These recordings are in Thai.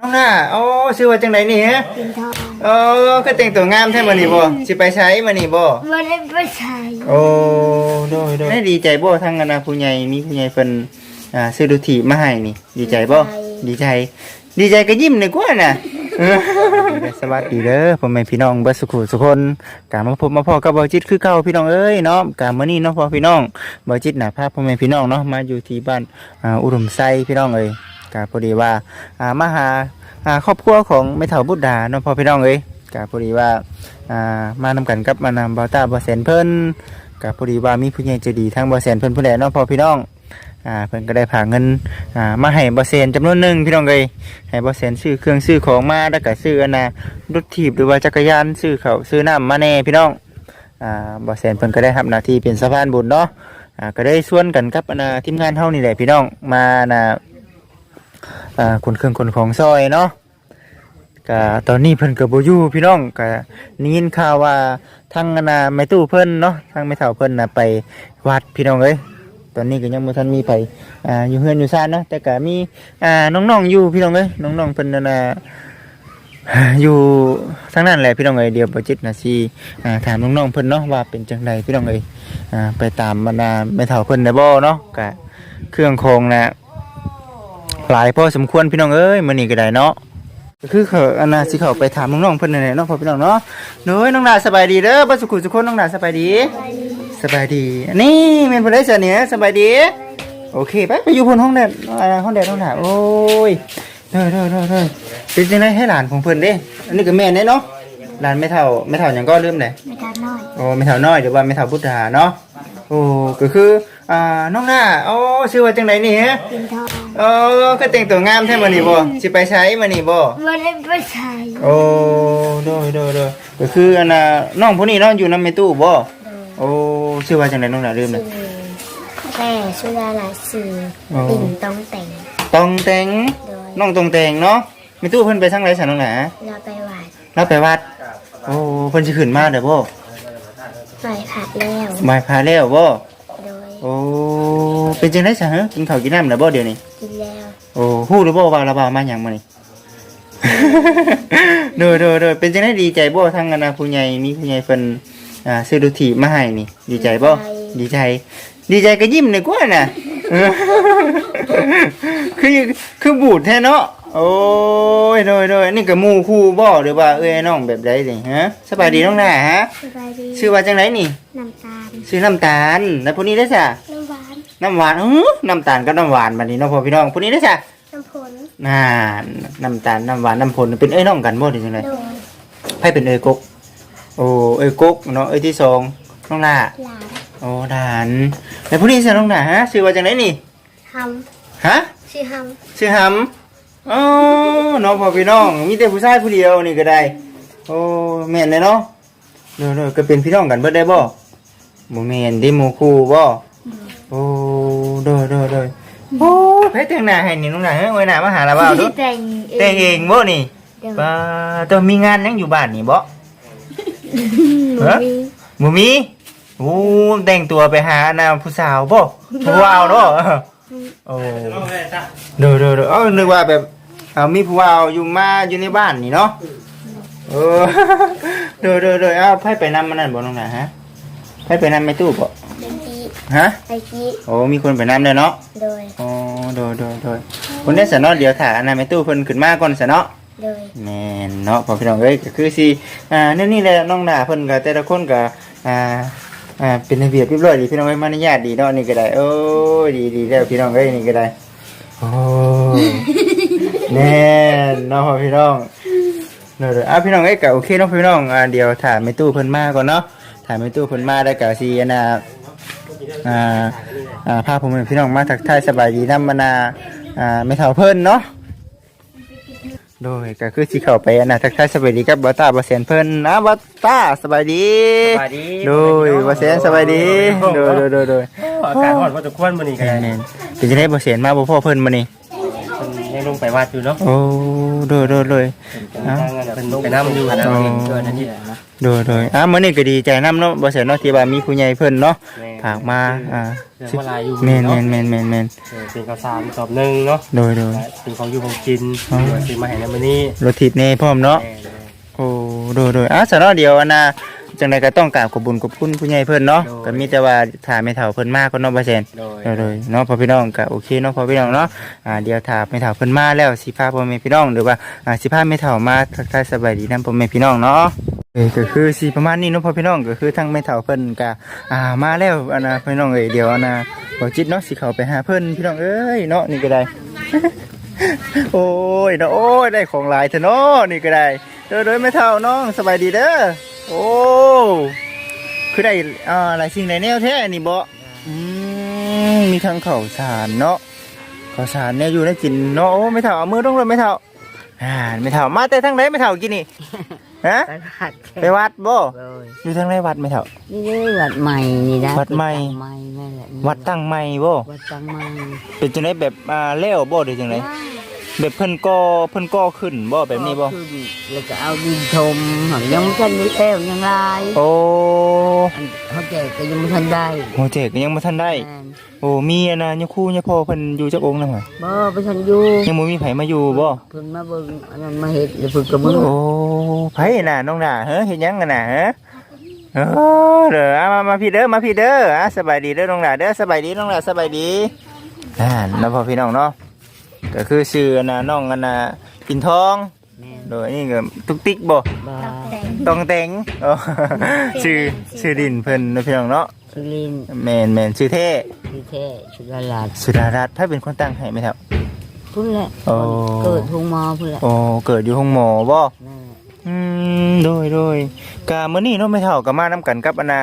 น้องหน้าโอ้ชื่อว่าจังไดนี่ฮะปินทองโอ้ก็แต่งตัวงามแท้มื้อนี้บ่สิไปใช้มื้อนี้บ่ไม่ได้ไปใช้โอ้โดยโดยได้ดีใจบ่ทางคณะผู้ใหญ่มีผู้ใหญ่เพิ่นอ่าซื้อดูถีบมาให้นี่ ดีใจบ่ดีใจ ดีใจก็ยิ้มเลยกว่าน่ะเออสวัสดีเด้อพ่อแม่พี่น้องเบิดสุขุสุคนกามาพบมาพอกับบ่จิตคือเก่าพี่น้องเอ้ยเนาะกามื้อนี้เนาะพ่อพี่น้องบ่จิตน่ะพาพ่อแม่พี่น้องเนาะมาอยู่ที่บ้านอ่าอุดมไซพี่น้องเอ้ย กาพอดีว่าอ่ามาหาอ่าครอบครัวของแม่เฒ่าบุตรดาเนาะพ่อพี่น้องเอ้ยกาพอดีว่าอ่ามานำกันกับมานำบ่าวตาบ่แสนเพิ่นกาพอดีว่ามีผู้ใหญ่ใจดีทางบ่แสนเพิ่นผู้ใดเนาะพ่อพี่น้องอ่าเพิ่นก็ได้ผากเงินอ่ามาให้บ่แสนจำนวนหนึ่งพี่น้องเอ้ยให้บ่แสนซื้อเครื่องซื้อของมาแล้วก็ซื้ออันน่ะรถถีบหรือว่าจักรยานซื้อเขาวซื้อน้ำมาแน่พี่น้องอ่าบ่แสนเพิ่นก็ได้รับหน้าที่เป็นสะพานบุญเนาะอ่าก็ได้ส่วนกันกับอันน่ะทีมงานเฮานี่แหละพี่น้องมาน่ะ อ่าขนเครื่องขนของซอยเนาะก็ตอนนี้เพิ่นก็บ่อยู่พี่น้องก็ได้ยินข่าวว่าทางนน่ะแม่ตู้เพิ่นเนาะทางแม่เฒ่าเพิ่นน่ะไปวัดพี่น้องเอ้ยตอนนี้ก็ยังบ่ทันมีไผอ่าอยู่เฮือนอยู่ซ่านเนาะแต่ก็มีอ่าน้องๆอยู่พี่น้องเอ้ยน้องๆเพิ่นนั่นน่ะอยู่ทั้งนั้นแหละพี่น้องเอ้ยเดี๋ยวบ่จิตนะสิอ่าถามน้องๆเพิ่นเนาะว่าเป็นจังไดพี่น้องเอ้ยอ่าไปตามบรรดาแม่เฒ่าเพิ่นได้บ่เนาะก็เครื่องโครงน่ะ หลายพอสมควรพี่น้องเอ้ยมื้อนี้ก็ได้เนาะก็คือเขาอันน่ะสิเข้าไปถามน้องๆเพิ่นนั่นแหละเนาะพ่อพี่น้องเนาะหนูน้องดาสบายดีเด้อบ่สุขุสุคนน้องดาสบายดี สบายดี นี่แม่นผู้ใดซะเนี่ยสบายดี โอเคไปไปอยู่บนห้องแดดอ่าห้องแดดห้องหนาโอ้ยเด้อเด้อเด้อเด้อเป็นจังไดให้หลานของเพิ่นเด้อันนี้ก็แม่นเด้เนาะหลานไม่เท่าไม่เท่าหยังก็ลืมเลยไม่ทันน้อยโอ้ไม่เท่าน้อยหรือว่าไม่เท่าพุทธาเนาะโอ้ก็คืออ่าน้องหน้าโอ้ชื่อว่าจังไดนี่ฮะปินทอง โอ้ก็แต่งตัวงามแท้มื้อนี้บ่สิไปใช้มื้อนี้บ่ไม่ได้ไปใช้โอ้โดยโดยโดยก็คืออันน่ะน้องผู้นี้เนาะอยู่นำแม่ตู้บ่โดยโอ้ชื่อว่าจังไดน้องหน้าลืมเลยแต่สุดาหลายสื่ออ๋อปิ่นต้องแต่งตองแตงโดยน้องตองแตงเนาะแม่ตู้เพิ่นไปทางไหนซะน้องหน้าเราไปหวานเราไปวัดโอ้เพิ่นสิขึ้นมาเด้อบ่ปล่อยผัดแล้วมาพาแล้วบ่ โดยโอ้เป็นจังได๋ซะฮะกินข้าวกินน้ำแล้วบ่เดี๋ยวนี้กินแล้วโอ้ฮู้หรือบ่ว่าเราบ่าวมาหยังมื้อนี้เด้อเด้อเด้อเป็นจังได๋ดีใจบ่ทางคณะผู้ใหญ่มีผู้ใหญ่เพิ่นอ่าซื้อดูถีบมาให้นี่ ดีใจบ่ดีใจ ดีใจก็ยิ้มเลยกว่าน่ะเออคือคือบูดแท้เนาะ โอ้ยโดยโดยนี่ก็หมู่คู่บ่หรือว่าเอ้ยน้องแบบใดนี่ฮะสบายดีน้องหน้าฮะสบายดีชื่อว่าจังไดนี่น้ำตาลซื้อน้ำตาลแล้วพวกนี้ได้จ้ะน้ำหวานน้ำหวานอื้อน้ำตาลกับน้ำหวานบัดนี้เนาะพ่อพี่น้องพวกนี้ได้จ้ะน้ำผลน่าน้ำตาลน้ำหวานน้ำผลเป็นเอ้ยน้องกันบ่ได้จังได๋โดยไผเป็นเอ้ยกกโอ้เอ้ยกกเนาะเอ้ยที่สองน้องล่าหลานโอ้ดานแล้วพวกนี้สิน้องล่าฮะชื่อว่าจังไดนี่ฮัฮะชื่อฮัมชื่อหำอ๋อน้องพ่อพี่น้อง มีแต่ผู้ชายผู้เดียวนี่ก็ได้ โอ้แม่นเลยเนาะเด้อๆก็เป็นพี่น้องกันเบิดได้บ่บ่แม่นได้หมู่คู่บ่โอ้เด้อเด้อเด้อโอ้เพชรแต่งหน้าให้นี่น้องหน้าเฮ้ยไว้หน้ามาหาเราเปล่าดูแต่งแต่งเองบ่นี่เดี๋ยวป้าต้องมีงานยังอยู่บ้านนี่บ่หนูฮะมีบ่มีโอ้แต่งตัวไปหาหน้าผู้สาวบ่ผู้ว่าวเนาะโอ้เด้อเด้อเด้อเอ้านึกว่าแบบ เอามีผู้ว่าวอยู่มาอยู่ในบ้านนี่เนาะเออเด้อเด้อเด้อเอาไผไปนำมันนั่นบ่น้องหน้าฮะไผไปนำไม่ตู้บ่เมื่อกี้ฮะเมื่อกี้โอ้มีคนไปนำเด้อเนาะโดยอ๋อโดยโดยโดยคนได้สนอเดี๋ยวถ่าอันนั้นไม่ตู้เพิ่นขึ้นมาก่อนสนอโดยแม่นเนาะพอพี่น้องเอ้ยก็คือสิอ่าเนี่ยนี่แหละน้องหน้าเพิ่นก็แต่ละคนก็อ่าอ่าเป็นระเบียบเรียบร้อยดีพี่น้องเอ้ยมารยาทดีเนาะนี่ก็ได้โอ้ยดีดีแล้วพี่น้องเอ้ยนี่ก็ได้โอ้ย แน่นเนาะพ่อพี่น้องเดี๋ยวๆอะพี่น้องเอ้ยก็โอเคเนาะพี่น้องอ่าเดี๋ยวถ่าไม่ตู้เพิ่นมาก่อนเนาะถ่าไม่ตู้เพิ่นมาได้วก็สิอันน่ะอ่าอ่าพาผมเป็นพี่น้องมาทักทายสบายดีน้ำมานาอ่าไม่เท่าเพิ่นเนาะโดยก็คือสิเข้าไปอันนะทักทายสบายดีกับบอต้าบอเซนเพิ่นนะบอต้าสบายดี สบายดี โดยบอเซนสบายดีโดยโดยโดยโดย อากาศร้อนพอสมควรมื้อนี้ก็แม่ได้นๆเป็นจะได้บอเซนมาบ่พ่อเพิ่นมานี่มันยัง ลงไปวัดอยู่เนาะโอ้โดยโดยโดยเป็นทางนั้นน่ะเพิ่นลงไปน้ำอยู่นะอ๋อ เพิ่นนั่นนี่แหละนะโดยโดยอะมื้อนี้ก็ดีใจนํเนาะบอเซนเนาะที่ว่ามีผู้ใหญ่เพิ่นเนาะแม่ฝากมาอ่าเรื่องมาลายอยู่แม่นเนาะแม่นแม่นแม่นแม่นเออเป็นข้าวสารสอบหนึงเนาะโดยโดยและเป็นของอยู่ของกินอ๋อเดี๋ยวซื้อมาให้ในมื้อนี้รถทิพย์นี่พร้อมเนาะ แม่เลยโอ้โดยโดยอะสำหรับเดียวอันน่ะ จังไดก็ต้องกราบขอบคุญขอบคุณผู้ใหญ่เพิ่นเนาะก็มีแต่ว่าถ้าไม่เฒ่าเพิ่นมาก็เนาะบ่แซนโดยโดยโดยเนาะพ่อพี่น้องก็โอเคเนาะพ่อพี่น้องเนาะอ่าเดี๋ยวถ้าไม่เฒ่าเพิ่นมาแล้วสิพาพ่อแม่พี่น้องหรือว่าอ่าสิพาไม่เฒ่ามาทักทายสบายดีนํพ่อแม่พี่น้องเนาะเอ้ยก็คือสิประมาณนี้เนาะพ่อพี่น้องก็คือทั้งไม่เฒ่าเพิ่นก็อ่ามาแล้วอันน่ะพี่น้องเอ้ยเดี๋ยวอันน่ะบ่จิตเนาะสิเข้าไปหาเพิ่นพี่น้องเอ้ยเนาะนี่ก็ได้ โอ้ยเนาะโอ้ยได้ของหลายเถอะเนาะนี่ก็ได้เด้อเด้อไม่เท่าน้องสบายดีเด้อ โอ้ คือได้อ่าหลายสิ่งหลายแนวแท้นี่บ่อืมมีทั้งข้าวสารเนาะข้าวสารเนี่ยอยู่ในกินเนาะโอ้ไม่เท่าเอามือต้องเลยไม่เท่าอ่าไม่เท่ามาแต่ทั้งไหนไม่เท่ากินนี่ฮะไปวัดไปวัดบ่เลยอยู่ทางไหนวัดไม่เท่านี่เลยวัดใหม่นี่นะวัดใหม่ใหม่นั่นแหละวัดตั้งใหม่บ่วัดตั้งใหม่เป็นจังไดแบบอ่าแล้วบ่หรือจังได แบบเพิ่นก่อเพิ่นก่อขึ้นบ่แบบนี้บ่ก็ขึ้แล้วก็เอาดินชมหยังยังไม่ทันได้แล้วยังไรโอ้อันเขาแจกก็ยังไม่ทันได้โหเจกยังบ่ทันได้ แม่นโอ้มีอันนะยคู่ยพ่อเพิ่นอยู่จักองค์นำหรอบ่ไปทันอยู่ยังบ่มีไผมาอยู่บ่ เพิ่นมาเบิ่งอันนั้นมาเฮ็ดแล้วเพิ่นก็มือโอ้ไผน่ะน้องน่ะเฮ้เฮ็ดหยังกันน่ะเฮ้เออเด้อเอามามาพี่เด้อมาพี่เด้ออะสบายดีเด้อน้องน่ะเด้อสบายดีน้องน่ะสบายดีอ่าน้องพ่อพี่น้องเนาะ ก็คือชื่ออันน่ะน้องอันน่ะปิ่นทอง แม่นโดยนี่ก็ตุกติ๊กบ่ บ่ตกแต่งตองแตงโอ้ชื่อชื่อดินเพิ่นนะพี่น้องเนาะสุรินทร์แม่นแม่นชื่อเท่ที่แท้ชุดาลาดสุดารัตน์ถ้าเป็นคนตั้งให้ไหมครับ พุ่นแหละโอ้ เกิดทุ่งมอพุ่นแหละโอ้เกิดอยู่ห้องหมอบ่นั่นแหละอืมโดยโดยกามื้อนี้เนาะไม่เท่ากับมานํกันกับอนา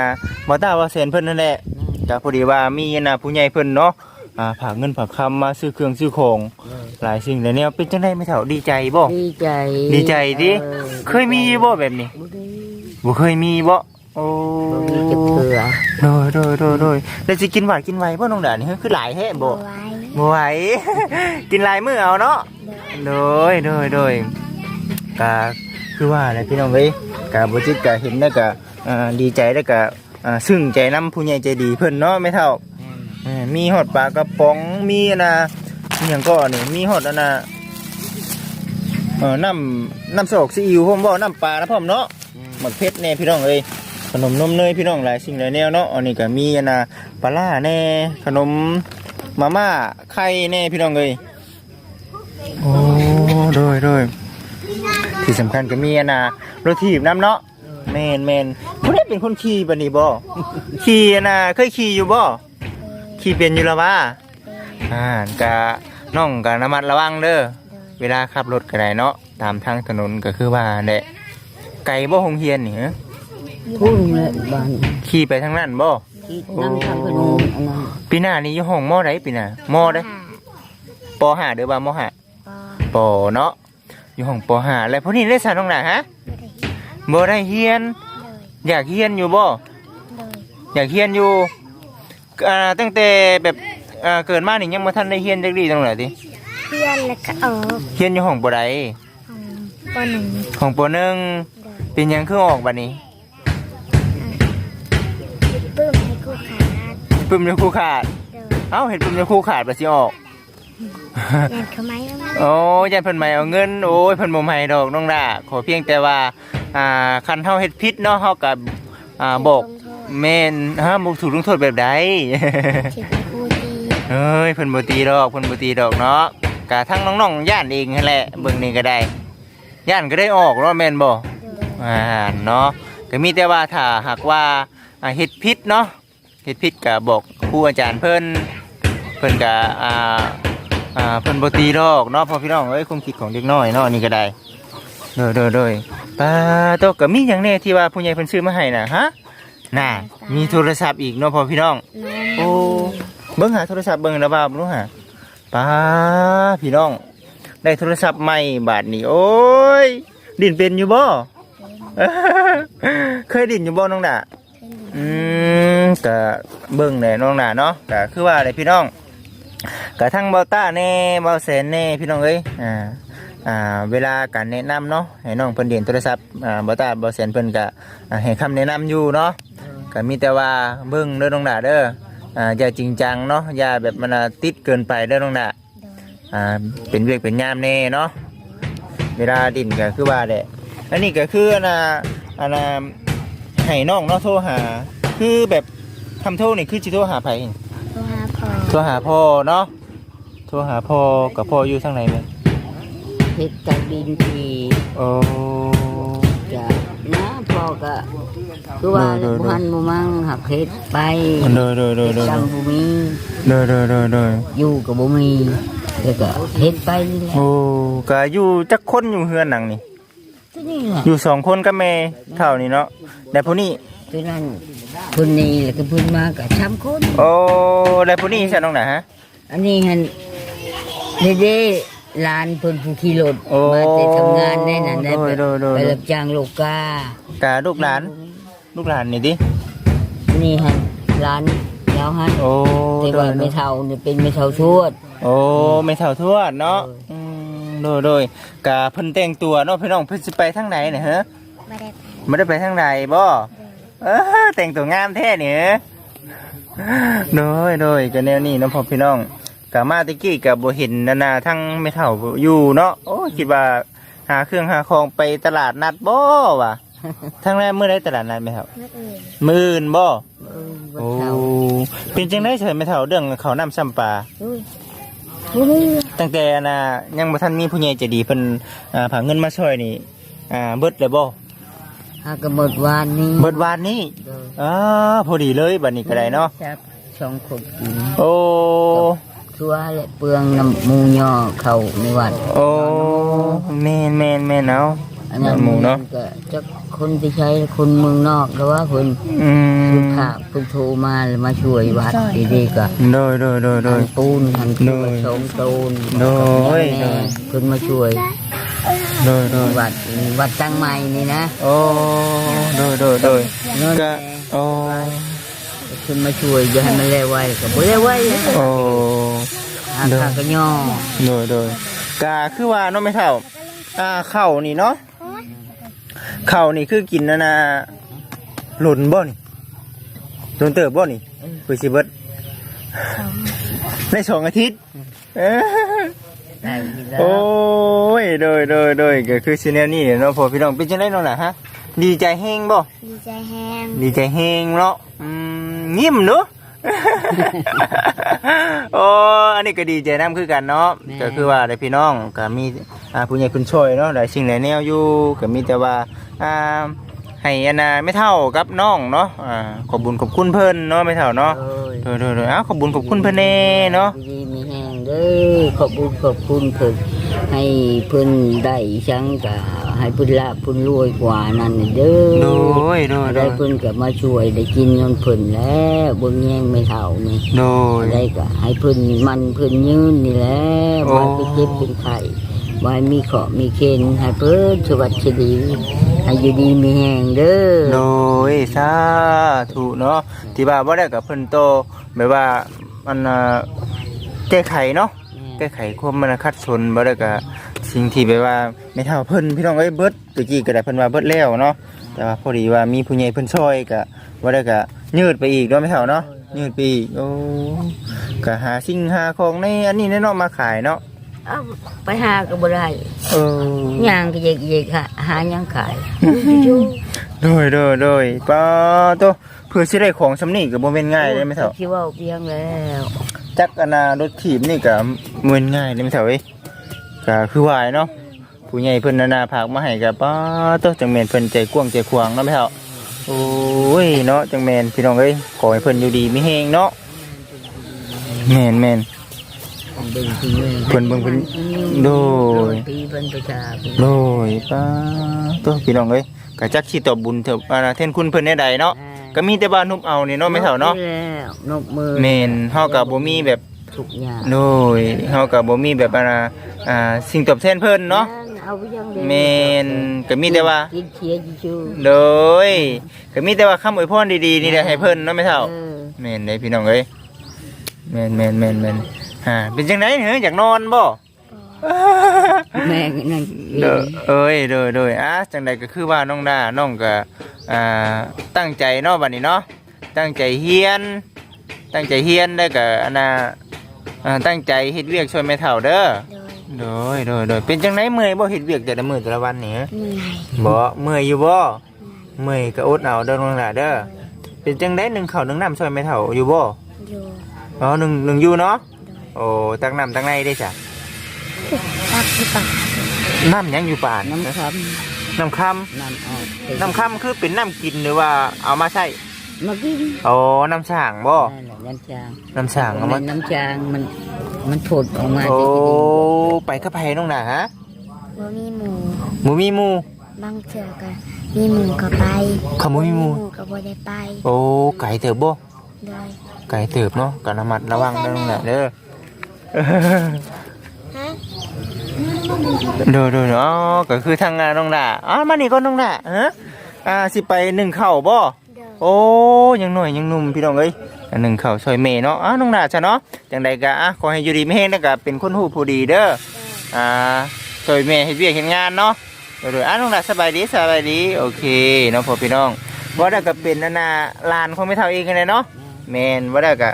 บ่ตาว่าแสนเพิ่นนั่นแหละกาพอดีว่ามีอนาผู้ใหญ่เพิ่นเนาะ อ่าฝากเงินฝากคำมาซื้อเครื่องซื้อของเลยหลายสิ่งหลายแนวเป็นจังได๋ไม่เท่าดีใจบ่ดีใจดีใจดิออเคยมีบ่แบบนี้บ่ได้บ่เคยมีบ่โอ้บ่มีจะเกลือโดยโดยโดยโดยแล้วสิกินหวานกินไวบ่น้องดานี่คือหลายแฮะบ่ไว้บ่ไหว กินหลายมื้อเอาเนาะเดินโดยโดยโดยกะคือว่าอะไรพี่น้องเอ้ยกะบ่จิตกะเห็นแล้วกะอ่าดีใจแล้วกะอ่าซึ้งใจนํผู้ใหญ่ใจดีเพิ่นเนาะไม่เท่าเออ มีฮอดปลากระป๋องมีอันน่ะมีหยังก็นี่มีฮอดอันน่ะเออน้ำน้ำสอกซีอิ๊วพร้อมบ่น้ำปลานะพร้อมเนาะหมักเพชรแน่พี่น้องเอ้ยขนมนมเนยพี่น้องหลายสิ่งหลายแนวเนาะอันนี้ก็มีอันน่ะปลาร้าแน่ขนมมาม่าไข่แน่พี่น้องเอ้ยโอ้โดยโดยที่สำคัญก็มีอันน่ะรถถีบน้ำเนาะแมนแมนผู้ได้เป็นคนขี่บันนี้บ่ขี่อันน่ะเคยขี่อยู่บ่ ขี่เป็นอยู่แล้วว่าอ่ากะน้องกะระมัดระวังเด้อเวลาขับรถก็ได้เนาะตามทางถนนก็คือว่าแหละไกลบ่หงเฮียนนี่เหรอพุ่นเลยบ้านขี่ไปทางนั้นบ่ที่นั่งทำขนมอันนั้นปีหน้านี่อยู่ห้องมอใดปีหน้ามอได้ปห้าเด้อบ่ามห้าปอปเนาะอยู่ห้องปห้าแล้วพวกนี้ได้สานตรงไหนฮะไม่ได้เห็นบ่ได้เฮียนเลยอยากเฮียนอยู่บ่เลยอยากเฮียนอยู่ อ่าตั้งแต่แบบอ่าเกิดมานี่ยังบ่ทันได้เฮียนจักดีตรงไหนติเพื่อนแล้วก็ออกเฮียนอยู่ห้องบ่ใดของปอหนึ่งห้องปหนึ่งเลยเป็นหยังคือออกบัดนี้ปื้มให้กูขาดปึ้มอยู่คู่ขาดเลยเอ้าเห็นปึ้มอยู่คู่ขาดบ่สิออกเรียนเขาไหมแล้วมั้งโอ้ยยันเพิ่นใหม่เอาเงินโอ้ยเพิ่นบ่ให้ดอกน้องด่าขอเพียงแต่ว่าอ่าคันเฮาเฮ็ดผิดเนาะเฮาก็อ่าบอกลงโทษ แม่นฮะบ่ถูกลงโทษแบบใดที่กูตีเอ้ยเพิ่นบ่ตีดอกเพิ่นบ่ตีดอกเนาะกะทั้งน้องๆย่านเองนั่นแหละเบิ่งนี่ก็ได้ย่านก็ได้ออกเนาะแม่นบ่เลยอ่าเนาะก็มีแต่ว่าถ้าหากว่าอ่าเฮ็ดผิดเนาะเฮ็ดผิดก็บอกครูอาจารย์เพิ่นเพิ่นก็อ่าอ่าเพิ่นบ่ตีดอกเนาะพ่อพี่น้องเอ้ยความคิดของเด็กน้อยเนาะนี่ก็ได้เด้อเด้อเด้อปาโตะก็มีหยังแน่ที่ว่าผู้ใหญ่เพิ่นซื้อมาให้น่ะฮะ น่ะมีโทรศัพท์อีกเนาะพ่อพี่น้องน้องโอ้เบิ้งหาโทรศัพท์เบิ้งระบาบรู้หาป้าพี่น้อง ได้โทรศัพท์ใหม่บาทนี้โอ้ยดินเป็นอยู่บ่เคยดินอยู่บ่น้องดาอืมก็เบิ้งแหน่น้องดาเนาะก็คือว่าอะไรพี่น้องก็ทั้งเบาต้าแน่เบาแสนแน่พี่น้องเอ้ยอ่าอ่าเวลาการแนะนำเนาะให้น้องเพิ่นเรียนโทรศัพท์อ่าเบาต้าเบาแสนเพิ่นก็อ่าให้คำแนะนำอยู่เนาะ ก็มีแต่ว่าเบิ่งเด้อน้องดาเด้ออ่าอย่าจริงจังเนาะอย่าแบบมันอะติดเกินไปเด้อน้องดาโดยอ่าเป็นเวียกเป็นยามแน่เนาะเวลาดินก็คือว่าแหละอันนี้ก็คืออันน่ะอันน่ะให้น้องเนาะโทรหา คือแบบคำโทรนี่คือสิโทรหาไผโทรหาพ่อโทรหาพ่อเนาะโทรหาพ่อกับพ่ออยู่ทางไหนมั้ยเฮ็ดจากดินทีโอ้ จะนะพ่อก็ คือว่าโดยโดย บุหันบุมังหักเฮ็ดไปโดยโดยโดยโดยจำบุมีโดยโดยโดยโดยอยู่กับบุมีแล้วก็เฮ็ดไปนี่แหละโอ้ก็อยู่จักคนอยู่เฮือนหนังนี่ ที่นี่แหละอยู่สองคนกับแม่เท่านี้เนาะแต่ผู้นี้ที่นั่นพุ่นนี่แล้วก็พุ่นมากับช้ำคน โอ้แต่ผู้นี้ใช่น้องไหนฮะ อันนี้หันเด้ๆหลานเพิ่นผู้ขี่รถโอ้มาแต่ทำงานได้นั่นได้โดยโดยโดย ไปรับจ้างลูกกากาลูกหลาน ลูกหลานนี่ดินี่หันหลานยาวหันโอ้แต่โดว่ายไม่เท่านี่เป็นไม่เท่าทวด โอ้ไม่เท่าทวดเนาะอืมโดยโดยกาเพิ่นแต่งตัวเนาะพี่น้องเพิ่นสิไปทางไหนเนี่ยฮะไม่ได้ไปไม่ได้ไปทางไหนบ่เออแต่งตัวงามแท้เนี่ยโดยโดยก็แนวนี้เนาะพ่อพี่น้องกามาตะกี้กับบ่เห็นนานาทั้งไม่เท่าอยู่เนาะโอ้คิดว่าหาเครื่องหาของไปตลาดนัดบ่วะ ทางแรกมื้อใดตลาดนัดไหมครับเมื่ออื่นมื้ออื่นบ่เออบ่โอ้เท่าเป็นจังได๋เฉยไม่เท่าเรื่องเขาวน้ำซ้ำปลาอุ้ยบ่มีตั้งแต่น่ะยังบ่ทันมีผู้ใหญ่ใจดีเพิ่นอ่าผาเงินมาช่วยนี่อ่าเบิดเลยบ่หากหมดวานนี้เบิดวานนี้เอออ่าพอดีเลยบัดนี้ก็ได้เนาะจักสองคนกินโอ้ชัวและเปลืองน้ำหมูย่อเข้าในวัดโอ้แม่นแม่นแม่นเอา อันนั้นหมูเนาะ ก็จัก คนที่ใช้คนเมืองนอกแล้วว่าคนอืลูมกค้าเพิ่นโทรมาแล้วมาช่วยวัดดีๆก็โดยโดยโดยโดหัยนปูนหันโดตัวยสองตูนโดยแน่เพิ่นมาช่วยโดยโดยวัดวัดตั้งใหม่นี่นะโอ้โดยโดยโดยเงินก็โอ้เพิ่นมาช่วยอย่าให้มันแล้วไว้ก็บ่แล้วไว้โอ้ หาข้าก็ย่อโดยโดยกาคือว่าเนาะไม่เท่าอ่าข้าวนี่เนาะ ข้าวนี่คือกินนะนะหล่นบ่นี่โดนเติบบ่นี่คุยสิเบิดสองในสองอาทิตย์เอ้อได้ทีละโอ้ยโดยโดยโดยก็คือสิแนวนี้เนาะพอพี่น้องเป็นจังได๋น้องน่ะฮะ ดีใจแฮงบ่ดีใจแห้งดีใจแฮงเนาะอืมยิ้มเนาะ โอ้อันนี้ก็ดีใจนํคือกันเนาะก็คือว่าได้พี่น้องก็มีอ่าผู้ใหญ่เพิ่นช่วยเนาะหลายสิ่งหลายแนวอยู่ก็มีแต่ว่าอ่าให้อันน่ะไม่เท่ากับน้องเนาะอ่าขอบคุญขอบคุณเพิ่นเนาะไม่เท่าเนาะเอ้ยโดยโดยโดยอ้าวขอบคุญขอบคุณเพิ่นแน่เนาะดีมีแห้ง เด้อขอบคุณขอบคุณเพิ่นให้เพิ่นได้ชังกะให้เพิ่นลาบเพิ่นรวยกว่านั้นเด้อโดยโดยโดได้ยเพิ่นก็มาช่วยได้กินเงินเพิ่นแล้วเบิ่งแย่งไม่เท่านี่โดย ได้ก็ให้เพิ่นมันเพิ่นยืนนี่แหละโอ้ไว้ไปเจ็บเป็นไข้ไว้มีเคราะห์มีเคนให้เพิ่นสวัสดีให้อยู่ดีมีแห้งเด้อ โดยสาธุเนาะที่ว่าบ่ได้กับเพิ่นโตแบบว่ามันอ่า แก้ไขเนาะแก้ไขความมันคัดสนบ่ได้กับสิ่งที่แบบว่าไม่เท่าเพิ่นพี่น้องเอ้ยเบิดตะกี้ก็ได้เพิ่นว่าเบิดแล้วเนาะแต่ว่าพอดีว่ามีผู้ใหญ่เพิ่นช่วยก็บ่ได้ก็ยืดไปอีกเนาะไม่เท่าเนาะยืดไปอีกโอ้ก็หาสิ่งหาของในอันนี้แน่เนาะมาขายเนาะเอาไปหาก็บ่ได้เออย่างก็เยกๆหาหาหยังขายโดยโดยโดยป้าโตเพื่อสิได้ของสำนี้ก็บ่แม่นง่ายเลยไม่เท่าคิดว่าเพียงแล้ว จักอนา รถถีบนี่ก็เมือนง่ายเลยไม่เท่าเว้ยก็คือวายเนาะผู้ใหญ่เพิ่นนานาผากมาให้กับป้าตัวจังแมนเพิ่นใจกว้างใจขวางเนาะไม่เท่าโอ้ยเนาะจังแมนพี่น้องเอ้ยขอให้เพิ่นอยู่ดีมีแฮงเนาะแม่นแม่นเบิ่งที่นี่เพิ่นเบิ่งเพิ่นโดยปีเพิ่นประชาโดยป้าตัวพี่น้องเอ้ยก็จักสิตอบบุญเถอะอาเท่นคุณเพิ่นได้ใดเนาะ ก็มีแต่บ้านนุบเอานี่เนาะไม่เท่าเนาะแล้วนกมือแม่นเฮาก็บ่มีแบบทุกอย่างโดยเฮาก็บ่มีแบบอาอ่าสิ่งตอบแทนเพิ่นเนาะเอาไปยังเดียวแม่นก็มีแต่ว่ากินเชียร์จูโดยก็มีแต่ว่าคำอวยพรดีๆนี่แหละให้เพิ่นเนาะแม่เฒ่าเออแม่นเด้พี่น้องเอ้ยแม่นแม่นแม่นแม่นฮะเป็นจังได๋เหรออยากนอนบ่ แม่ก็นั่นเด้อเอ้ยโดยโดยอะจังใดก็คือว่าน้องดาน้องก็อ่าตั้งใจเนาะบัดนี้เนาะตั้งใจเฮียน ตั้งใจเฮียนได้วก็อันน่ะอ่าตั้งใจเฮ็ดเวียกช่วยแม่เฒ่าเด้อโดยโดยโดยโดยเป็นจังไดเมื่อยบ่เฮ็ดเวียกแต่ละมื้อแต่ละวันนี่ฮะเหนื่อยบ่เมื่อยอยู่บ่เมื่อยก็อดเอาเด้อน้องหล่ะเด้อเป็นจังไดหนึ่งข้าวหนึ่งน้ำช่วยแม่เฒ่าอยู่บ่อยู่อ๋อหนึ่งหนึ่งอยู่เนาะโดยโอ้ตักน้ำตักในได้จ้ะ ตักที่ปากน้ำหยังอยู่ป่านน้ำคน้ำคำน้ำออกำน้ำคำคือเป็นน้ำกินหรือว่าเอามาใช้มากินโอ้น้ำช่างบ่นั่นแหละน้ำจางน้ำช่างเอามัมานน้ำจางมัน มันผดออกมาโอ้จะกินไปกับไผน้องหน่ะฮะบ่มีหมูหมูมีหมูบางเถื่อก็มีหมูก็ไปเขาบ่มีหมู่ก็บ่ได้ไปโอ้ไก่เติบบ่โดยไก่เติบเนาะก็ระมัดระวังเด้อน้องหน่ะเด้อฮะ ดูดูเนาะก็คือทางงานน้องหน่ะอ๋อมานี่ก็น้องหน่ะฮะอ่าสิไปหนึ่งเข่าวบ่โดยโอ้ยังหน่อยยังหนุ่มพี่น้องเอ้ยอันหนึ่งเข่าวช่วยเมย์เนาะอะน้องหน่ะจ้ะเนาะจังใดก็อะขอให้อยู่ดีไม่แห้งแล้วก็เป็นคนหูผู้ดีเด้ออ่าช่วยเมย์ให้เวียกเห็นงานเนาะเดี๋ยวๆอะน้องหน่ะสบายดีสบายดีโอเคเนาะพ่อพี่น้องว่าได้ก็เป็นนานาลานของไม่เท่าเองกันเลยเนาะแมนว่าได้ก็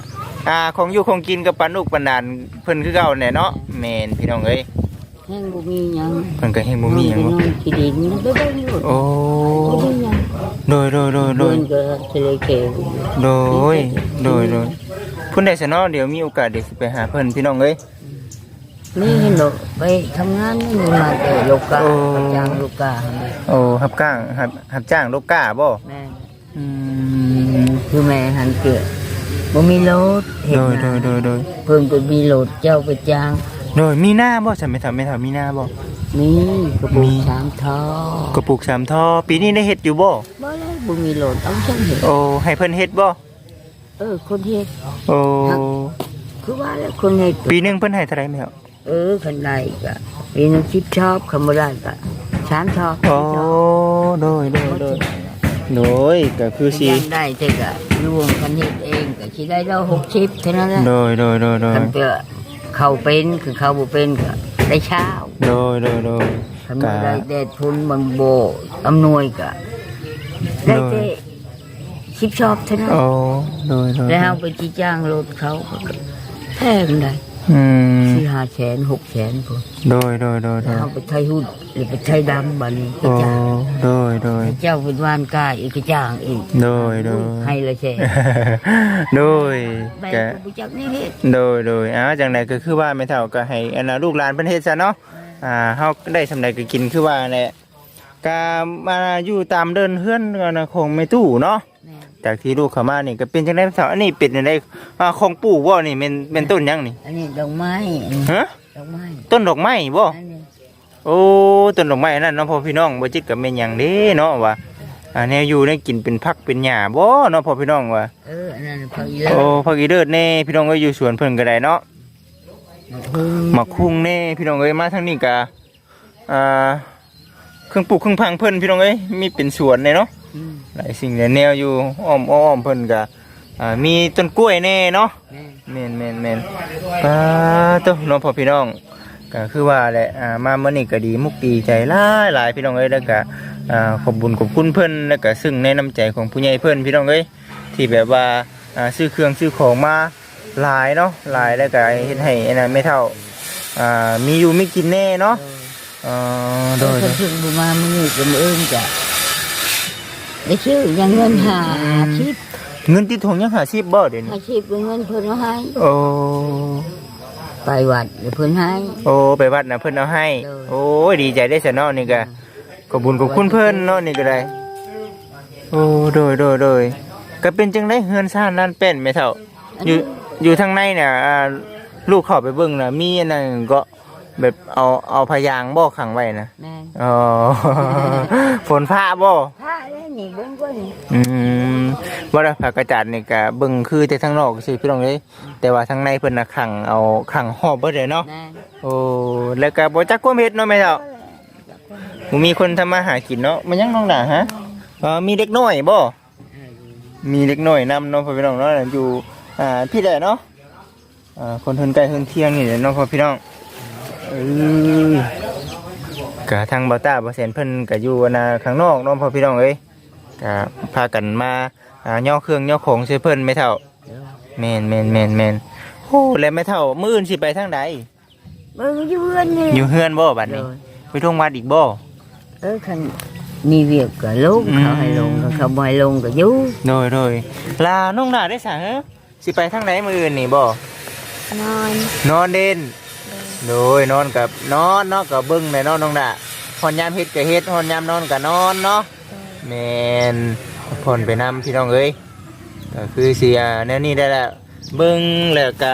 อ่าของอยู่ของกินกับปันลูกปันดานเพิ่นคือเก่าเนี่ยเนาะแมนพี่น้องเอ้ย แห้งบุมีหยังเพิ่นก็เฮ็ดบ่มีหยังนเนาะอนที่ดินไม่ได้อยู่โอ้ไม่ได้หยังโดยโดยโดยโดเดิยนก็ทะเลเกวโดยโดยโดยพุ่นได้ซะเนาะเดี๋ยวมีโอกาสเดี๋ยวสิไปหาเพิ่นพี่น้องเอ้ยนี่เห็นหรอกไปทำงานนี่มีมาแต่โลกาโอ้รับจ้างโลกาหั่นแหละโอ้หับก้างหับหับจ้างลูกก้าบ่แม่อืมคือแม่หันเกิดบ่มีรถเห็นโดยโดนะยโดยโดยเพิ่นก็มีรถเจ้าไปจ้าง โดยมีหน้าบ่ฉันไม่ทำไม่ทำมีหน้าบ่มีกระปุมีกสามท่อกระปุกสามท่อปีนี้ได้เฮ็ดอยู่บ่บ่เลยบ่มีรถเอาฉันเห็นโอ้ให้เพิ่นเฮ็ดบ่เออคนเฮ็ดโอ้คือว่าแล้วคนเฮ็ดปีหนึงเพิ่นให้เท่าไหร่แม่ครับเออคันใดก็ปีนึงคิดชอบคำบ่ได้ก็สามชอบโอ้โดยโดยโดยโดยก็คือสิยังได้แต่ก็รวมกันเฮ็ดเองก็สิได้เรา60เท่านั้นแหละโดยโดยโดยโดยคันเจอ เข้าเป็นคือเข้าบ่เป็นก็ได้เช้าโดยโดยโดยคันบ่ได้แดดพุ่นบางโบอำนวยก็ได้แต่คิดชอบเท่านั้นโอ้โดยโดยแล้วไปที่จ้างรถเขาก็แพงได้ อืมสี่ห้าแสนหกแสนพุ่นโดยโดยโดยโดแล้วยเขาไปใช้หุ้นหรือไปใช้ดำบัดนี้ก็โอ้จ้างโดยโดยเจ้าเป็นวานกายอีกก็จ้างอีกโดยโดยให้ละแช่โดยไปก็บุจักนี่เฮ็ดโดยโดยอ้าวจังใดก็คือว่าไม่เท่าก็ให้อันน่ะลูกหลานเพิ่นเฮ็ดซะเนาะอ่าเฮาได้สำใดก็กินคือว่าแหละก็มาอยู่ตามเดินเฮือนกันนะของแม่ตู้เนาะแม่น จากที่ลูกเข้ามานี่ก็เป็นจังได๋เท่าอันนี้เป็นจังไดอ่าของปู่บ่นี่เป็นเป็นต้นหยังนี่อันนี้ดอกไม้อันนี้ฮะดอกไม้ต้นดอกไม้บ่อันนี้โอ้ต้นดอกไม้นั่นเนาะพ่อพี่น้องบ่จิตก็แม่นหยังเด้เนาะว่าอ่าแนวอยู่ได้กินเป็นผักเป็นหญ้าบ่เนาะพ่อพี่น้องว่าเอออันนั้นพออีเลิโอ้ศพักอีเดิดแน่พี่น้องก็อยู่สวนเพิ่นก็ได้เนาะมาพึ่งหมักคุ้งแน่พี่น้องเอ้ยมาทางนี้ก็อ่าเครื่องปลูกเครื่องพังเพิ่นพี่น้องเอ้ยมีเป็นสวนเลยเนาะอืม หลายสิ่งหลายแนวอยู่อ้อมอ้อมเพิ่นก็อ่ามีต้นกล้วยแน่เนาะแม่นแม่นแม่นแม่นปาตุ๊น้องพ่อพี่น้องก็คือว่าแหละอ่ามามื้อนี้ก็ดีมุกดีใจหลายหลายพี่น้องเอ้ยแล้วก็อ่าขอบบุญขอบคุณเพิ่นแล้วก็ซึ่งในน้ำใจของผู้ใหญ่เพิ่นพี่น้องเอ้ยที่แบบว่าอ่าซื้อเครื่องซื้อของมาหลายเนาะหลายแล้วก็เฮ็ดให้อันนั้นไม่เท่าอ่ามีอยู่มีกินแน่เนาะเอ่อโดโดยยเพิ่นพึ่งบ่มามื้อนี้ก็มื้ออื่นจ้ะ ได้ชื่อยังเงินหาอาชีพเงินติดถุงยังหาชีพบ่เดี๋ยวนี้อาชีพเป็นเงินเพิ่นเอาให้โอ้ไปวัดเดี๋ยวเพิ่นให้ โอ้ไปวัดน่ะเพิ่นเอาให้โดยโอ้ยดีใจได้ซะเนาะนี่ก็ขอบคุญขอบคุณเพื่อนเนาะนี่ก็ได้ โอ้โดยโดยโดยก็เป็นจังได้เฮือนซ่านนั่นเป็นไหมเท่า อยู่อยู่ทางในเนี่ยอ่าลูกเข้าไปเบิ่งนะมีอันนั้นก็ แบบเอาเอาพยางค์บ่ขังไว้นะแม่นอ๋อ ฝนฟ้าบ่พระแล้วนี่เบิ่งก่อนอืมว่าแล้วผักกระจาดนี่ก็เบิ่งคือแต่ทางนอกสิพี่น้องเอ้ยแต่ว่าทางในเพิ่นน่ะขังเอาขังหอบเบิดเลยเนาะ แม่นโอ้แล้วก็บ่จักความเฮ็ดเนาะแม่เฒ่าบ่มีคนทำมาหากินเนาะมันยังน้องหนาฮะอ๋อมีเด็กน้อยบ่มีเด็กน้อยนำเนาะพ่อพี่น้องเนาะอยู่อ่าพี่แหละเนาะอ่าคนทนไกลคนเที่ยงนี่แหละเนาะพ่อพี่น้อง เอ้ยกะทางเบาต้าบ่แสนเพิ่นก็อยู่นะข้างนอกเนาะพ่อพี่น้องเอ้ยก็พากันมาอ่าย่อเครื่องย่อของใส่เพิ่นไม่เท่าเด้อแม่นแม่นแม่นแม่นโอ้แล้วไม่เท่ามื้ออื่นสิไปทางใดเบิ่งอยู่เพื่อนนี่อยู่เฮือนบ่บัดโดนี้ยไปทุ่งวัดอีกบ่เออคันมีเวียกก็ลงอืมเขาให้ลงก็เขาบ่ให้ลงก็อยู่โดยโดยลาน้องดาได้สั่งเหรอสิไปทางไหนมื้ออื่นนี่บ่ นอนนอนเด่น โดยนอนกับนอนเนาะกับเบิ้งในนอนน้องดาหอนยามเฮ็ดกับเฮ็ดหอนยามนอนกับนอนเนาะแมนผ่อนไปนำพี่น้องเอ้ยก็คือเสียแนวนี้ได้แล้วเบิ้งแล้วก็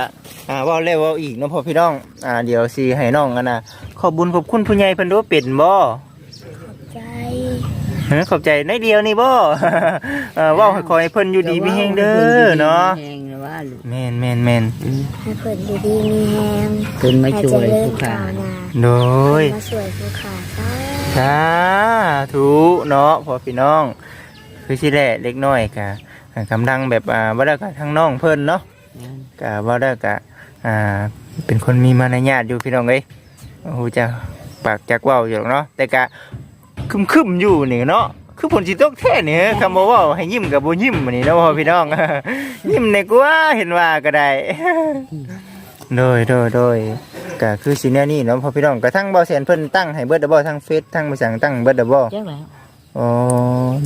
อ่าว่าแล้วว่าอีกเนาะพ่อพี่น้องอ่าเดี๋ยวสิให้น้องกันนะขอบบุญขอบคุณผู้ใหญ่เพิ่นดูเป็นบ่ ขอบใจน้อยเดียวนี่บ่เออเว่าให้คอยเพิ่นอยู่ดีมีแฮงเด้อเนาะแฮงนะว่าลูกแม่นแม่นแม่นให้เพิ่นอยู่ดีมีแฮงเพิ่นมาให้ช่วยเจริญผู้ขาก้าวหน้าโดยมาสวยผู้ขาซะสาธุเนาะพ่อพี่น้อง คือสิแหละเล็กน้อยกะกำลังแบบอ่าว่าได้กะทั้งน้องเพิ่นเนาะกะว่าได้กะอ่าเป็นคนมีมารยาทอยู่พี่น้องเอ้ยโอ้โหจะปากจักเว้าอยู่หรอกเนาะแต่กะ คึมคึมอยู่นี่เนาะคือผลจิตตกแท้เนี่ยคำบอกว่าให้ยิ้มกับบ่ยิ้มนนี้เนาะพ่อพี่น้อง ยิ้มในกว่าเห็นว่าก็ได้โดยโดยโดยก็คือสิแนวนี้เนาะพ่อพี่น้องกระทั่งบ่แสนเพิ่นตั้งให้เบิดเดอบ่ทั้งเฟซทั้งภาษาตั้งเบิดเดอบ่จังแล้วอ๋อ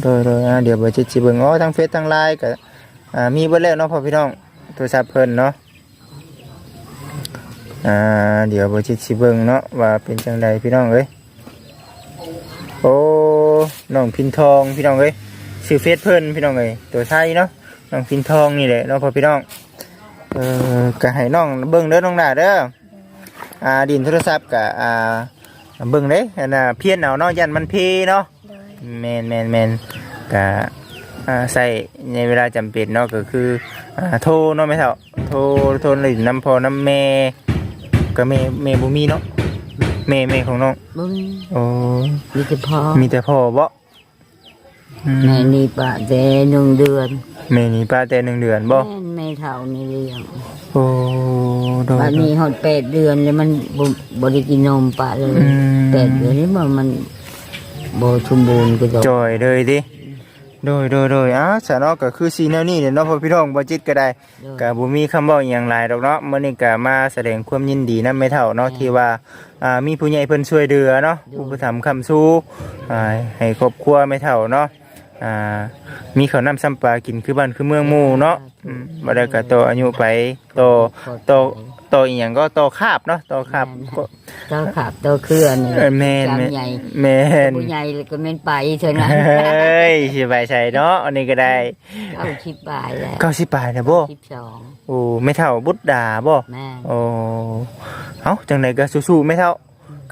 โดยโดยเดี๋ยวบ่จิตสิเบิ่งอ๋อทั้งเฟซทั้งไลน์ก็มีเบิดแล้วเนาะพ่อพี่น้องโทรศัพท์เพิ่นเนาะอ่าเดี๋ยวบ่จิตสิเบิ่งเนาะว่าเป็นจังใดพี่น้องเอ้ย โอ้น้องพินทองพี่น้องเอ้ยชื่อเฟซเพิ่นพี่น้องเอ้ยตัวไทยเนาะน้องพินทองนี่แหละเนาะพ่อพี่น้องเออก็ให้น้องเบิ่งเด้อน้องดาเด้ออ่าดินโทรศัพท์ก็อ่าเบิ่งเด้อันน่ะเพี้ยนเอาเนาะยันมันเพเนาะแมนแมนแมนก็อ่าใส่ในเวลาจำเป็นเนาะก็คืออ่าโทรเนาะไม่เท่าโทรโทรหรือน้ำพอน้ำแม่ก็แม่แม่บุมีเนาะ แม่แม่ของน้องบ่มีโอ้มีแต่พ่อมีแต่พ่อบ่อืมแม่นี่ปะแต่หนึ่งเดือนแม่นี่ป้าแต่หนึ่งเดือนบ่แม่แม่เฒ่านี่เลี้ยงโอ้โดยบัดนี้ฮอดแปดเดือนแล้วมันบ่บ่ได้กินนมปะเลยอืม แปดเดือนนี้มันมันบ่สมบูรณ์ก็ดอกจอยเลยดิ โดยโดยโดยอะสาเนาะก็คือสีแนวนี้เนี่ยเนาะพ่อพี่น้องบ่จิตก็ได้ก็บ่มีคำเว้าอหย่างหลายดอกเนาะมื้อนี้ก็มาแสดงความยินดีนำแม่เฒ่าเนาะที่ว่าอ่ามีผู้ใหญ่เพิ่นช่วยเหลือเนาะอุปถัมภ์คำสู้อ่าให้ครอบครัวแม่เฒ่าเนาะอ่ามีข้าวน้ำซ้ำปลากินคือบ้านคือเมืองหมู่เนาะอืมบ่ได้ก็โตอายุไปโตโตโตอีหยังก็โตคาบเนาะโตคาบก็เต้าขับเต้าเคลื่อนนี่เออแม่น จำแม่นใหญ่แม่นผู้ใหญ่ก็แม่นไปเท่านั้นเฮ้ยสิไปใส่เนาะอันนี้ก็ได้เอาชิบปลายแล้ว90ปลายนะบ่ชิบสองโอ้ไม่เท่าบุตรดาบ่ แม่โอ้ เอ้าจังไหนก็สู้ๆไม่เท่า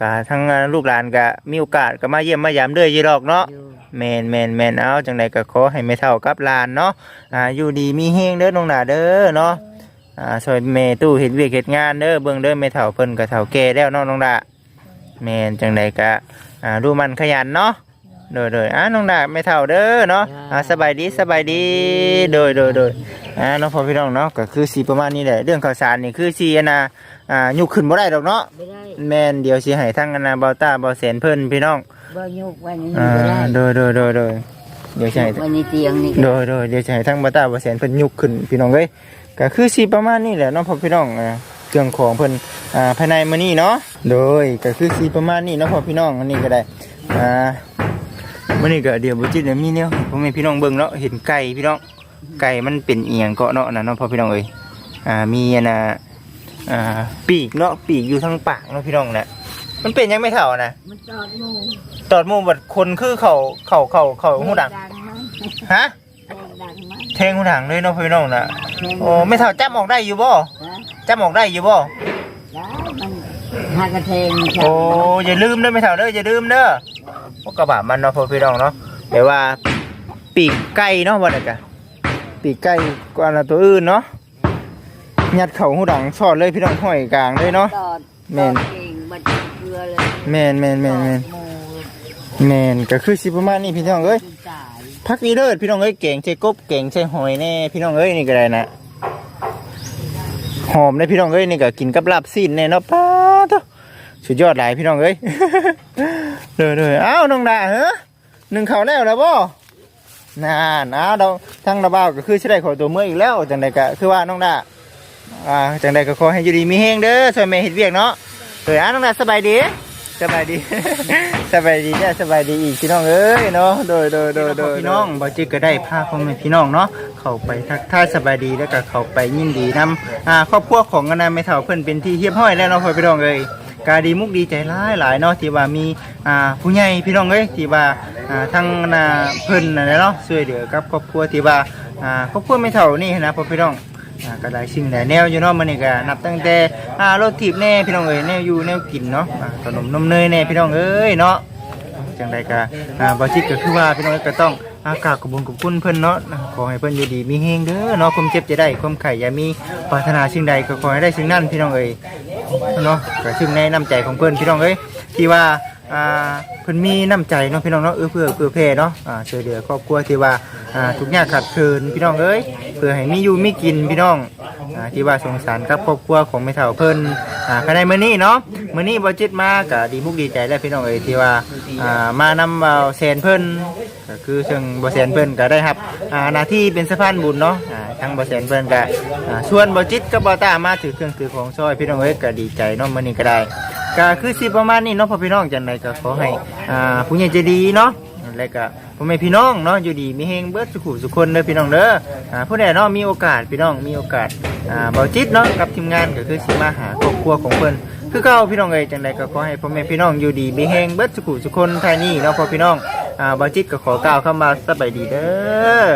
กะทั้งลูกหลานก็มีโอกาสก็มาเยี่ยมมายามเด้อยีดอกเนาะอยู่แมนแมนแมนเอาจังไหนก็ขอให้ไม่เท่ากับหลานเนาะ อ่าอยู่ดีมีเฮงเด้อน้องหนาเด้อเนาะ อ่าซอยแม่ตู้เฮ็ดเวียกเฮ็ดงานเด้อเบิ่งเด้อแม่เฒ่าเพิ่นก็เฒ่าแก่แล้วเนาะน้องดาแม่นจังไดก็อ่าดูมันขยันเนาะโดยโดยอ่าน้องดาไม่เฒ่าเด้อเนาะอ่าสบายดีสบายดีโดยโดยโดยอ่าน้องพ่อพี่น้องเนาะก็คือสีประมาณนี้แหละเรื่องข่าวสารนี่คือสีอันน่ะอ่ายุกขึ้นบ่ได้ดอกเนาะไม่ได้แม่นเดี๋ยวสิให้ทั้งอันน่ะเบาตาเบาแสนเพิ่นพี่น้องบ่ยกไว้นี่อ่าไม่ได้โดยโดยโดยโดยเดี๋ยวสิให้ยกไว้ในเตียงนี่โดยโดยเดี๋ยวจะให้ทั้งบาตาบาแสนเพิ่นยุกขึ้นพี่น้องเอ้ย ก็คือสีประมาณนี้แหละเนาะพ่อพี่น้องอ่าเครื่องของเพิ่นอ่าภายในมื้อนี้เนาะโดยก็คือสีประมาณนี้เนาะพ่อพี่น้องอันนี้ก็ได้อ่ามื้อนี้ก็เดี๋ยวบ่จิตเดี๋ยวมีแนวพ่อแม่พี่น้องเบิ่งเนาะเห็นไก่พี่น้องไก่มันเป็นเอียงเกาะเนาะน่ะเนาะพ่อพี่น้องเอ้ยอ่ามีอันน่ะอ่าปีกเนาะปีกอยู่ทางปากเนาะพี่น้องน่ะมันเป็นยังไม่เท่านะมันตอดหมูตอดหมู่บัดคนคือเขาเขาเขาเขาหูดังมั้งฮะ แรงดังมั้งเทงหูดังเลยเนาะพี่น้องน่ะแรงโอ้ไม่เท่าจับออกได้อยู่บ่นะจับออกได้อยู่บ่ได้มันหากระเทงใช่โอ้อย่าลืมเด้อไม่เท่าเด้ออย่าลืมเด้อพวกกระบะมันเนาะพ่อพี่น้องเนาะแต่ว่าปีกไก่เนาะว่าได้กะปีกไก่กว่าละตัวอื่นเนาะยัดเข่าหูดังสอดเลยพี่น้องห้อยกลางเลยเนาะ ตอดแม่น ตอดเองบัดเกลือเลยแม่นแม่นแม่นแม่นตอดหมูแม่นก็คือสิประมาณนี้พี่น้องเอ้ยกินตาย พักนี้เด้อพี่น้องเอ้ยเก่งใช่กบเก่งใช่หอยแน่พี่น้องเอ้ยนี่ก็ได้นะหอมเลยพี่น้องเอ้ยนี่ก็กินกับลาบซีนแน่เนาะป้าเถอะสุดยอดหลายพี่น้องเอ้ยเด้อเด้ออ้าวน้องดาเหรอหนึ่งเขาแล้วแล้วบ่นานะเราทั้งระบ้าวก็คือสิได้ขอตัวเมื่ออีกแล้วจังใดก็คือว่าน้องดาอ่าจังใดก็ขอให้อยู่ดีมีเฮงเด้อช่วยแม่เฮ็ดเวียกเนาะเอ้ยอะน้องดาสบายดี สบายดี สบายดีเนี่ยสบายดีอีกพี่น้องเอ้ยเนาะโดยโดยโดยโดยพี่น้องบ่จิกก็ได้พาพ่อแม่พี่น้องเนาะเขาไปทักทายสบายดีแล้วก็เขาไปยินดีนํอ่าครอบครัวของอนาแม่เฒ่าเพิ่นเป็นที่เรียบร้อยแล้วเนาะพ่อพี่น้องเอ้ยกาดีมุกดีใจหลายหลายเนาะที่ว่ามีอ่าผู้ใหญ่พี่น้องเอ้ยที่ว่าอ่าทั้งนาเพิ่นนั่นะเนาะช่วยเหลือกับครอบครัวที่ว่าอ่าครอบครัวแม่เฒ่านี่นะพ่อพี่น้อง อ่าก็ได้สิ่งได้แนวอยู่เนาะมื้อนี้ก็นับตั้งแต่อ่ารถถีบแน่พี่น้องเอ้ยแนวอยู่แนวกินเนาะอ่าขนมนมเนยแน่พี่น้องเอ้ยเนาะจังไดก็อ่าบ่จิตก็คือว่าพี่น้องเอ้ยก็ต้องอากาบขอบคุญขอบคุณเพิ่นเนาะขอให้เพิ่นอยู่ดีมีเฮงเด้อเนาะความเจ็บจะได้ความไข่อย่ามีปรารถนาสิ่งใดก็ขอให้ได้สิ่งนั้นพี่น้องเอ้ยเนาะก็ซึ่งในน้ำใจของเพิ่นพี่น้องเอ้ยที่ว่า อ่าเพิ่นมีน้ำใจเนาะพี่น้องเนาะเอื้อเพื่อเพื่อแผ่เนาะอ่าช่วยเหลือครอบครัวที่ว่าอ่าทุกอย่างขาดเคินพี่น้องเอ้ยเพื่อให้มีอยู่มีกินพี่น้องอ่าที่ว่าสงสารครับครอบครัวของแม่เฒ่าเพิ่นอ่าภายในมื้อนี้เนาะมื้อนี้บ่จิตมาก็ดีมุกดีใจแล้วพี่น้องเอ้ยที่ว่าอ่ามานำเอาแสนเพิ่นก็คือซึ่งบ่แสนเพิ่นก็ได้รับอ่าหน้าที่เป็นสะพานบุญเนาะอ่าทางบ่แสนเพิ่นก็อ่าชวนบ่จิตกับบ่ตามาถือเครื่องถือของซอยพี่น้องเอ้ยก็ดีใจเนาะมื้อนี้ก็ได้ ก็คือสิประมาณนี้เนาะพ่อพี่น้องจังไดก็ขอให้อ่าผู้ใหญ่ใจดีเนาะแล้วก็พ่อแม่พี่น้องเนาะอยู่ดีมีเฮงเบิดสุขุสุคนเด้อพี่น้องเด้ออ่าผู้ใดเนาะมีโอกาสพี่น้องมีโอกาสอ่าเบาจิตเนาะกับทีมงานก็คือสิมาหาครอบครัวของเพิ่นคือเก่าพี่น้องเอ้ยจังใดก็ขอให้พ่อแม่พี่น้องอยู่ดีมีเฮงเบิดสุขุสุคนทายนี้เนาะพ่อพี่น้องอ่าเบาจิตก็ขอกล่าวคำว่าสบายดีเด้อ